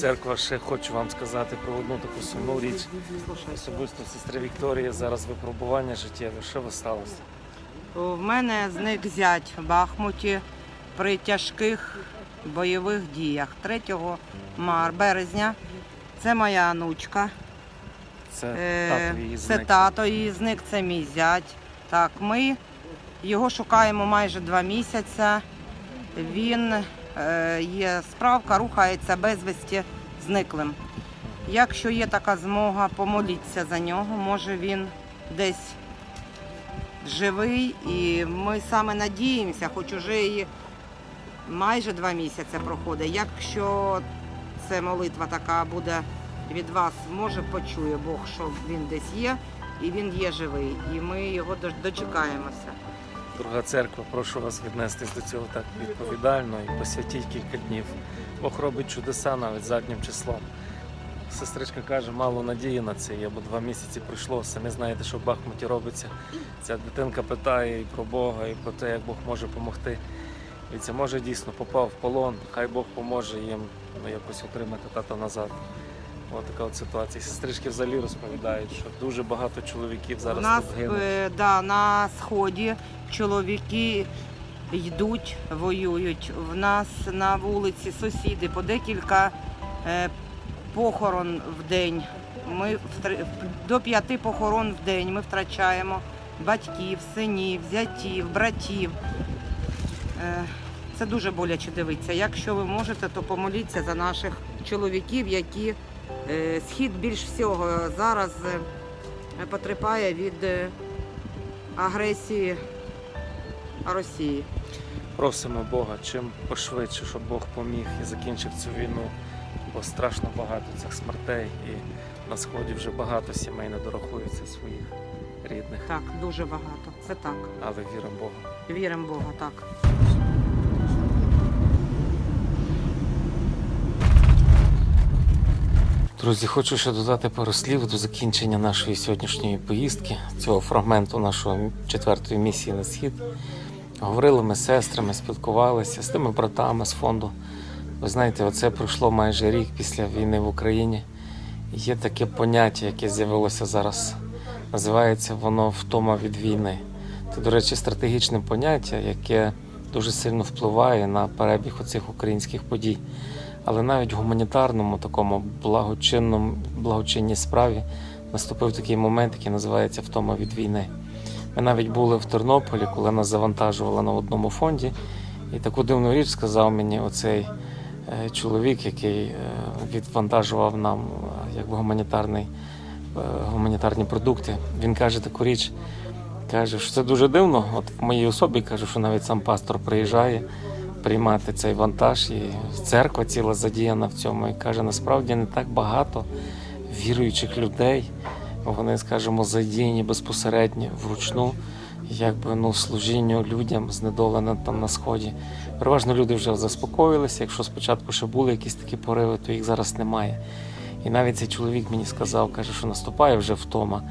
церква, ще хочу вам сказати про одну таку сумну річ. Особисто сестри Вікторії зараз випробування життєве. Що ви сталося? В мене зник зять в Бахмуті при тяжких бойових діях 3 мар, березня. Це моя онучка. Це Е, тато її Це зник. тато її зник, це мій зять. Так, ми його шукаємо майже два місяці. Він є справка, рухається безвісті зниклим. Якщо є така змога, помоліться за нього. Може він десь живий, і ми саме надіємося, хоч уже і майже два місяці проходить. Якщо це молитва така буде від вас, може почує Бог, що він десь є, і він є живий, і ми його дочекаємося. Дорога церква, прошу вас віднестись до цього так відповідально і посвятіть кілька днів. Бог робить чудеса навіть заднім числом. Сестричка каже, мало надії на це є, бо два місяці пройшло. Самі знаєте, що в Бахмуті робиться. Ця дитинка питає і про Бога, і про те, як Бог може допомогти. І це може дійсно попав в полон. Хай Бог поможе їм ну, якось отримати тата назад. Ось така от ситуація. Сестрички взагалі розповідають, що дуже багато чоловіків зараз У нас тут гинуть. е, да, на сході чоловіки йдуть, воюють. В нас на вулиці сусіди по декілька е, похорон в день. Ми втр- до п'яти похорон в день ми втрачаємо батьків, синів, зятів, братів. Е, Це дуже боляче дивитися. Якщо ви можете, то помоліться за наших чоловіків, які е, схід більш всього зараз потерпає від агресії Росії. Просимо Бога чим пошвидше, щоб Бог поміг і закінчив цю війну, бо страшно багато цих смертей, і на сході вже багато сімей не дорахується своїх рідних. Так, дуже багато. Це так. Але віримо в Бога. Віримо Бога, так. Друзі, хочу ще додати пару слів до закінчення нашої сьогоднішньої поїздки, цього фрагменту нашої четвертої місії на схід. Говорили ми з сестрами, спілкувалися з тими братами з фонду. Ви знаєте, оце пройшло майже рік після війни в Україні. Є таке поняття, яке з'явилося зараз. Називається воно втома від війни. Це, до речі, стратегічне поняття, яке дуже сильно впливає на перебіг оцих українських подій. Але навіть в гуманітарному такому благочинному благочинній справі наступив такий момент, який називається втома від війни. Ми навіть були в Тернополі, коли нас завантажували на одному фонді, і таку дивну річ сказав мені оцей е, чоловік, який е, відвантажував нам е, якби гуманітарний, гуманітарні продукти. Він каже таку річ, каже, що це дуже дивно. От в моїй особі каже, що навіть сам пастор приїжджає приймати цей вантаж, і церква ціла задіяна в цьому. І каже, насправді не так багато віруючих людей. Вони, скажімо, задіяні безпосередньо вручну, якби ну служінню людям знедоленим там на сході. Переважно люди вже заспокоїлися. Якщо спочатку ще були якісь такі пориви, то їх зараз немає. І навіть цей чоловік мені сказав, каже, що наступає вже втома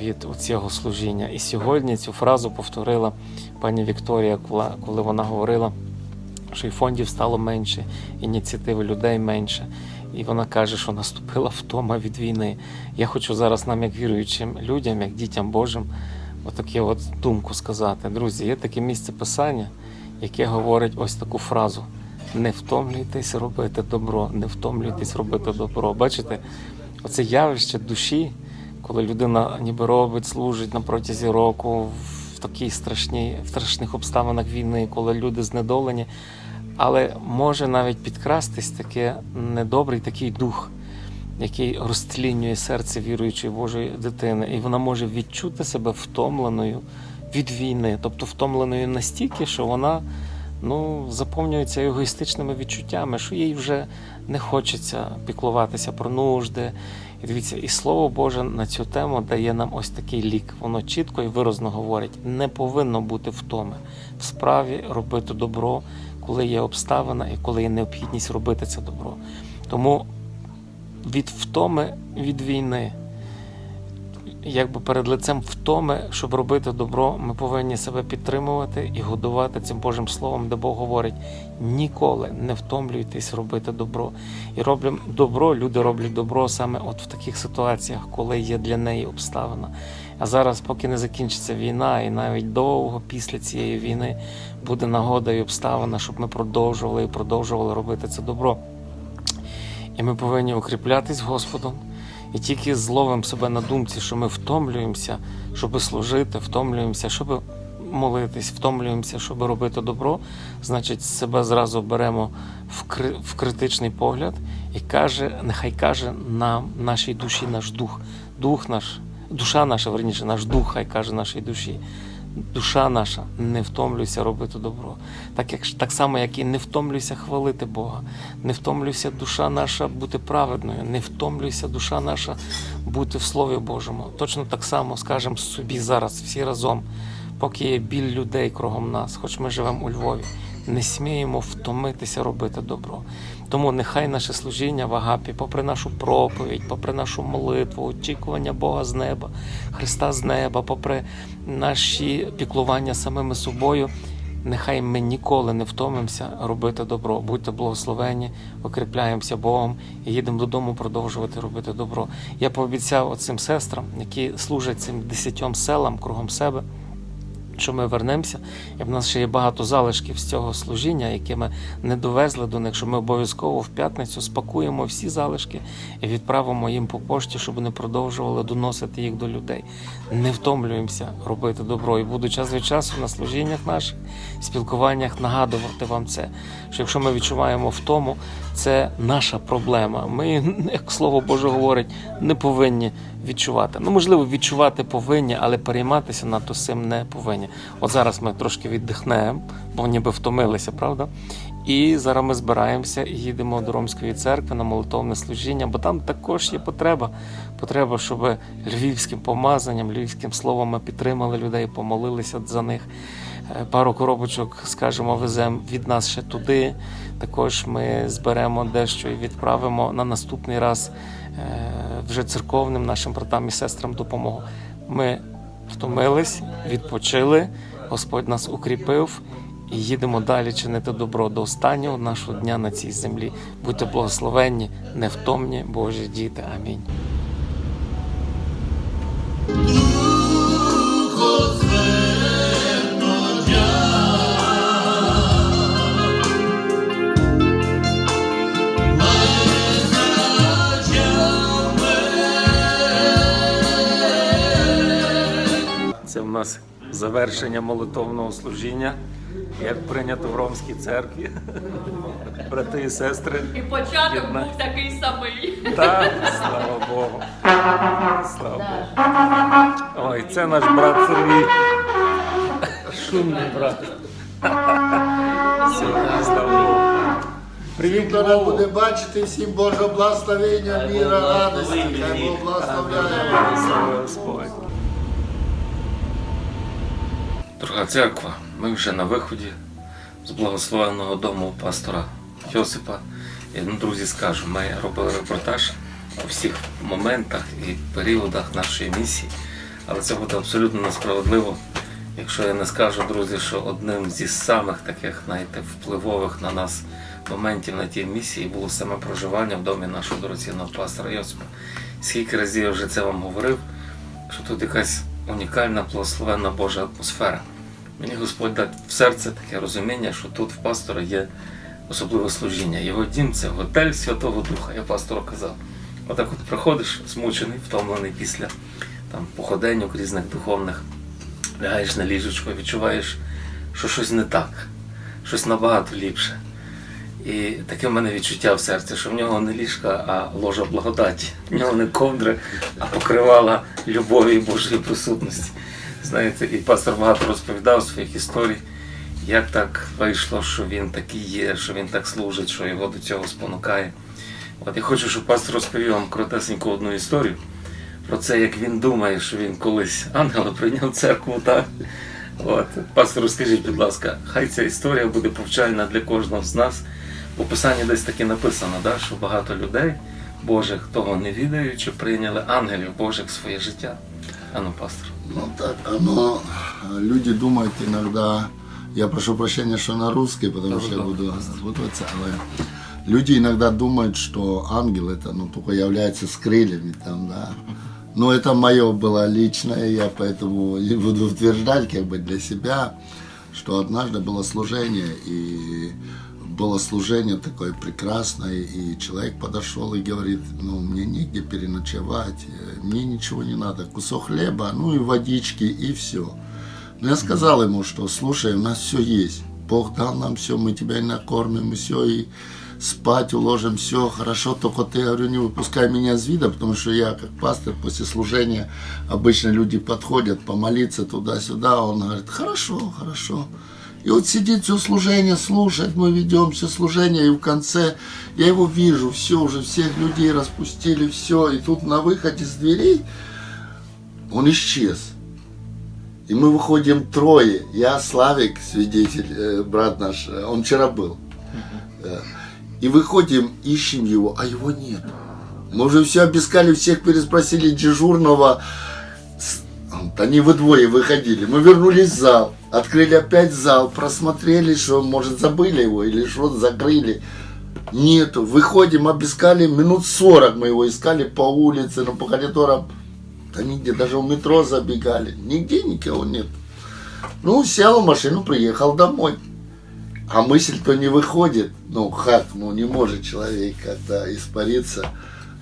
від цього служіння. І сьогодні цю фразу повторила пані Вікторія, коли- вона говорила, що і фондів стало менше, ініціативи людей менше. І вона каже, що наступила втома від війни. Я хочу зараз нам, як віруючим людям, як дітям Божим, отаке от думку сказати. Друзі, є таке місце писання, яке говорить ось таку фразу: не втомлюйтесь робити добро, не втомлюйтесь робити добро. Бачите, оце явище душі, коли людина ніби робить, служить на протязі року в такій страшній, в страшних обставинах війни, коли люди знедолені. Але може навіть підкрастись таке недобрий такий дух, який розтлінює серце віруючої Божої дитини, і вона може відчути себе втомленою від війни, тобто втомленою настільки, що вона ну, заповнюється егоїстичними відчуттями, що їй вже не хочеться піклуватися про нужди. І дивіться, і слово Боже на цю тему дає нам ось такий лік. Воно чітко і виразно говорить: не повинно бути втоми в справі робити добро, коли є обставина і коли є необхідність робити це добро. Тому від втоми від війни якби перед лицем втоми, щоб робити добро, ми повинні себе підтримувати і годувати цим Божим Словом, де Бог говорить: ніколи не втомлюйтесь робити добро. І роблять добро, люди роблять добро саме от в таких ситуаціях, коли є для неї обставина. А зараз, поки не закінчиться війна, і навіть довго після цієї війни буде нагода і обставина, щоб ми продовжували і продовжували робити це добро. І ми повинні укріплятись Господом. І тільки зловим себе на думці, що ми втомлюємося, щоб служити, втомлюємося, щоб молитись, втомлюємося, щоб робити добро, значить, себе зразу беремо в, кри- в критичний погляд і каже, нехай каже нам, нашій душі, наш дух, дух наш, душа наша, верніше, наш дух, хай каже нашій душі. Душа наша, не втомлюйся робити добро. Так, як, так само, як і не втомлюйся хвалити Бога, не втомлюйся душа наша бути праведною, не втомлюйся душа наша бути в Слові Божому. Точно так само скажемо собі зараз, всі разом, поки є біль людей кругом нас, хоч ми живемо у Львові, не сміємо втомитися робити добро. Тому нехай наше служіння в Агапі, попри нашу проповідь, попри нашу молитву, очікування Бога з неба, Христа з неба, попри наші піклування самими собою, нехай ми ніколи не втомимося робити добро. Будьте благословені, окріпляємося Богом і їдемо додому продовжувати робити добро. Я пообіцяв оцим сестрам, які служать цим десятьом селам кругом себе що ми вернемося, і в нас ще є багато залишків з цього служіння, які ми не довезли до них, що ми обов'язково в п'ятницю спакуємо всі залишки і відправимо їм по пошті, щоб вони продовжували доносити їх до людей. Не втомлюємося робити добро. І буду час від часу на служіннях наших, спілкуваннях нагадувати вам це. Що якщо ми відчуваємо втому, це наша проблема. Ми, як слово Боже говорить, не повинні відчувати. Ну, можливо, відчувати повинні, але перейматися надто сим не повинні. От зараз ми трошки віддихнемо, бо ніби втомилися, правда? І зараз ми збираємося і їдемо до Ромської церкви на молитовне служіння, бо там також є потреба. Потреба, щоб львівським помазанням, львівським словом ми підтримали людей, помолилися за них. Е, Пару коробочок, скажімо, веземо від нас ще туди. Також ми зберемо дещо і відправимо на наступний раз е, вже церковним нашим братам і сестрам допомогу. Ми втомились, відпочили, Господь нас укріпив і їдемо далі чинити добро до останнього нашого дня на цій землі. Будьте благословенні, невтомні, Божі діти. Амінь. Це в нас завершення молитовного служіння, як прийнято в Ромській церкві. Брати і сестри. І початок Єдна- був такий самий. Так, слава Богу. Слава Богу. Ой, це наш брат Сергій. Шумний брат. Сьогодні, слава Богу. Привіт, Хто буде бачити, всім Божого благословення, міра, радості. Хай Бог благословляє. Слава Господь. Дорога церква, ми вже на виході з благословенного дому пастора Йосипа. І, ну, друзі, скажу, ми робили репортаж у всіх моментах і періодах нашої місії, але це буде абсолютно несправедливо, якщо я не скажу, друзі, що одним зі самих таких, знаєте, впливових на нас моментів на тій місії було саме проживання в домі нашого дорогоцінного пастора Йосипа. Скільки разів я вже це вам говорив, що тут якась унікальна, благословенна Божа атмосфера. Мені Господь дав в серце таке розуміння, що тут в пастора є особливе служіння. Його дім це готель Святого Духа, я пастору казав. Отак от приходиш, змучений, втомлений після там, походеньок різних духовних, лягаєш на ліжечко, відчуваєш, що щось не так, щось набагато ліпше. І таке в мене відчуття в серці, що в нього не ліжка, а ложа благодаті. В нього не ковдри, а покривала любові Божої присутності. Знаєте, і пастор багато розповідав своїх історій, як так вийшло, що він такий є, що він так служить, що його до цього спонукає. От я хочу, щоб пастор розповів вам коротесеньку одну історію про це, як він думає, що він колись ангела прийняв церкву, так? От, пастор, розкажіть, будь ласка, хай ця історія буде повчальна для кожного з нас. У Писанні десь таки написано, да, що багато людей Божих, того не відаючи, прийняли ангелів Божих в своє життя. Ану, пастор. Ну так, оно, люди думают иногда, я прошу прощения, что на русский, потому что я буду запутываться, але люди иногда думают, что ангел это ну, только является с крыльями там, да. Но это мое было личное, я поэтому и буду утверждать как бы для себя, что однажды было служение, и было служение такое прекрасное, и человек подошел и говорит, ну, мне негде переночевать, э, мне ничего не надо, кусок хлеба, ну и водички, и все. Но я сказал ему, что, слушай, у нас все есть, Бог дал нам все, мы тебя накормим, и все, и спать уложим, все хорошо, только ты, говорю, не выпускай меня из вида, потому что я, как пастор, после служения, обычно люди подходят помолиться туда-сюда, он говорит, хорошо, хорошо. И вот сидит все служение, слушает, мы ведем все служение, и в конце я его вижу, все, уже всех людей распустили, все, и тут на выходе с дверей он исчез. И мы выходим трое. Я, Славик, свидетель, э, брат наш, э, он вчера был. Да. И выходим, ищем его, а его нет. Мы уже все обыскали, всех переспросили дежурного. Они вы двое выходили. Мы вернулись в зал, открыли опять зал, просмотрели, что, может, забыли его или что, закрыли. Нету. Выходим, обыскали, минут 40 мы его искали по улице, ну, по коридорам. Да нигде, даже в метро забегали. Нигде никого нет. Ну, сел в машину, приехал домой. А мысль-то не выходит. Ну, как, ну, не может человек когда испариться.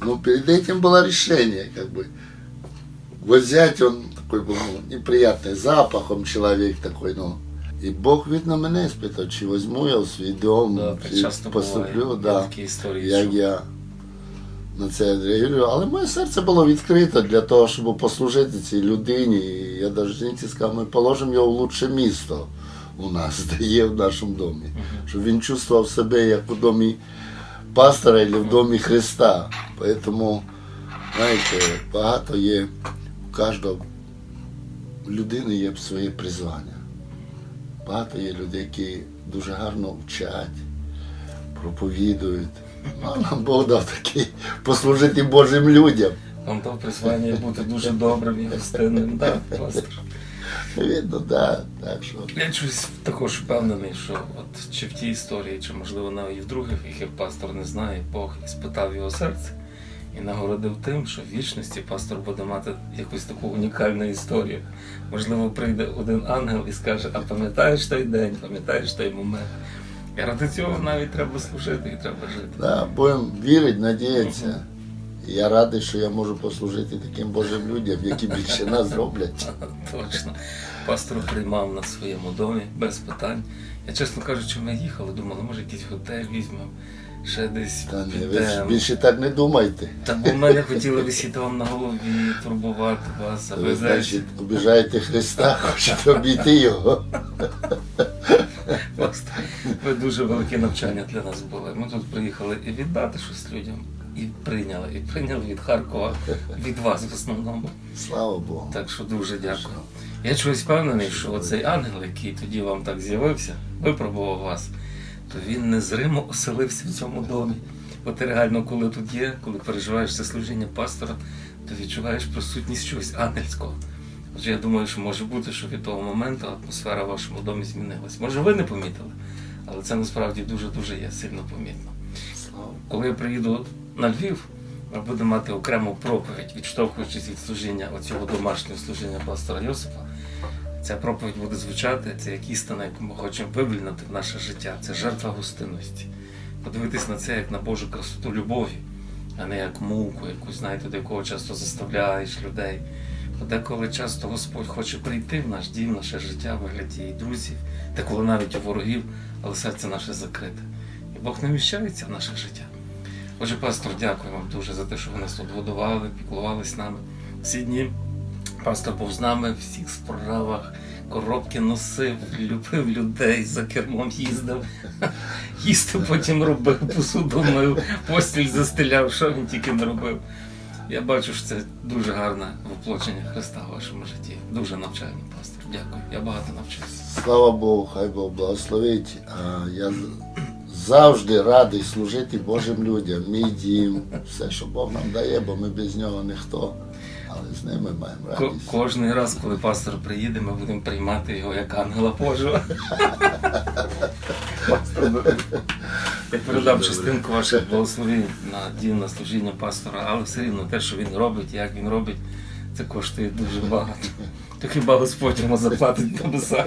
Ну, перед этим было решение, как бы. Вот взять, он такой был ну, неприятный запахом человек такой, ну. И Бог, видно, мене спитав, чи возьму я в свій дом, Да, чи поступлю, буває. да. Такі історії як я на це реагую. Але моє серце було відкрите для того, щоб послужити цій людині. І я навіть жінці сказав, ми положимо його в лучше місто у нас, де є в нашому домі. Щоб він чувствував себе як у домі пастора або в домі Христа. Тому, знаєте, багато є у кожного людини є своє призвання. Багато є людей, які дуже гарно вчать, проповідують. Ну, а нам Бог дав такий послужити Божим людям. Вам дав призвання бути дуже добрим і гостинним, так, пастор. Видно, да, так що. Я чусь також впевнений, що от чи в тій історії, чи можливо навіть в других, яких пастор не знає, Бог і спитав його серце і нагородив тим, що в вічності пастор буде мати якусь таку унікальну історію. Можливо, прийде один ангел і скаже, а пам'ятаєш той день, пам'ятаєш той момент. І ради цього навіть треба служити і треба жити. Да, будемо вірити, надіятися. Я радий, що я можу послужити таким Божим людям, які більше нас зроблять. Точно. Пастор приймав на своєму домі без питань. Я чесно кажучи, ми їхали, думали, може якийсь готель візьмемо, ще десь Та ні, ви ж підемо. більше так не думайте. Та бо ми не хотіли висіти вам на голові, турбувати вас, а Ви, ви знаєте, значить, обіжаєте Христа, хочете обійти його. просто ви дуже велике навчання для нас були. Ми тут приїхали і віддати щось людям, і прийняли, і прийняли від Харкова, від вас в основному. Слава Богу. Так що дуже дякую. Я чогось впевнений, що цей ангел, який тоді вам так з'явився, випробував вас, то він незримо оселився в цьому домі. От ти реально, коли тут є, коли переживаєш це служіння пастора, то відчуваєш присутність чогось ангельського. Отже, я думаю, що може бути, що від того моменту атмосфера в вашому домі змінилась. Може, ви не помітили, але це насправді дуже-дуже є сильно помітно. Коли я приїду на Львів, ми будемо мати окрему проповідь, відштовхуючись від служіння оцього домашнього служіння пастора Йосипа. Ця проповідь буде звучати, це як істина, яку ми хочемо вивільнити в наше життя. Це жертва гостинності. Подивитись на це як на Божу красоту любові, а не як муку, яку, знаєте, до якого часто заставляєш людей. Бо деколи часто Господь хоче прийти в наш дім, в наше життя, в вигляді і друзів, деколи навіть у ворогів, але серце наше закрите. І Бог не вміщається в наше життя. Отже, пастор, дякую вам дуже за те, що ви нас тут годували, піклувались нами. Всі дні пастор був з нами в всіх справах, коробки носив, любив людей, за кермом їздив, їсти потім робив, посуду мив, постіль застеляв, що він тільки не робив. Я бачу, що це дуже гарне воплочення Христа в вашому житті. Дуже навчально, пастор. Дякую. Я багато навчився. Слава Богу, хай Бог благословить. Я завжди радий служити Божим людям, мій дім, все, що Бог нам дає, бо ми без нього ніхто. Але з ними маємо Ко- радість. Кожний раз, коли пастор приїде, ми будемо приймати його як ангела Божого. Пастор, ну, Я передам частинку ваших благословень на дім на служіння пастора, але все рівно те, що він робить, як він робить, це коштує дуже багато. То хіба Господь йому заплатить на небесах.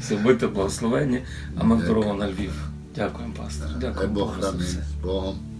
Все, будьте благословенні, а ми в дорогу на Львів. Дякуємо, пастор. Дякуємо Бог Богу за все. з Богом. Амінь.